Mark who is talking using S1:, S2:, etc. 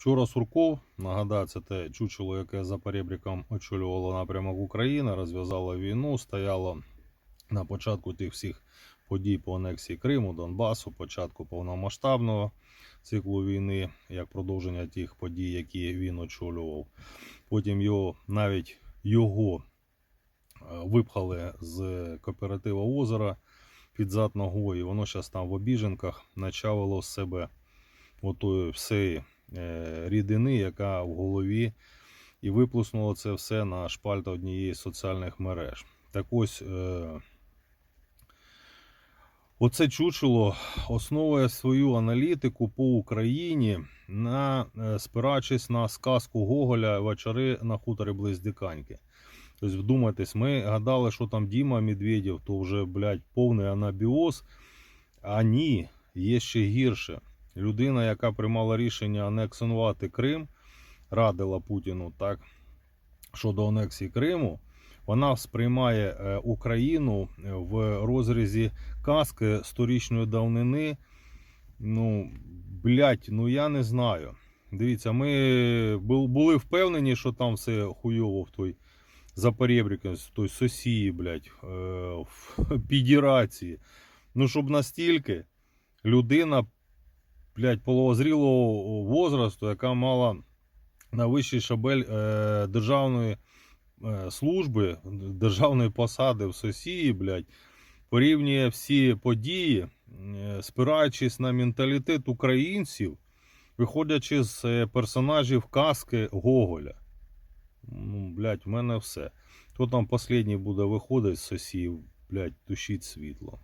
S1: Вчора Сурков, нагадаю, це те чучело, яке за перебріком очолювало напрямок України, розв'язало війну, стояло на початку тих всіх подій по анексії Криму, Донбасу, початку повномасштабного циклу війни, як продовження тих подій, які він очолював. Потім його навіть його е, випхали з кооператива озера під зад ногою. Воно зараз там в обіженках начавило з себе отої всієї рідини, яка в голові, і виплеснуло це все на шпальт однієї з соціальних мереж. Так ось. Е, Оце чучело основує свою аналітику по Україні, на, е, спираючись на сказку Гоголя Вечори на хуторі близ Диканьки. Тобто, вдумайтесь, ми гадали, що там Діма Медведєв, то вже, блядь, повний анабіоз. А ні, є ще гірше. Людина, яка приймала рішення анексувати Крим, радила Путіну так щодо анексії Криму, вона сприймає е, Україну в розрізі казки сторічної давнини. Ну, блядь, ну я не знаю. Дивіться, ми були впевнені, що там все хуйово в той Запорєбріки, в той Сосії, блядь, е, в підірації. Ну, щоб настільки людина, блядь, половозрілого возрасту, яка мала на вищий шабель е, державної е, служби, державної посади в Сосії, блядь, порівнює всі події, е, спираючись на менталітет українців, виходячи з е, персонажів казки Гоголя. Ну, блядь, в мене все. Хто там останній буде виходити з Сосії, блядь, тушіть світло.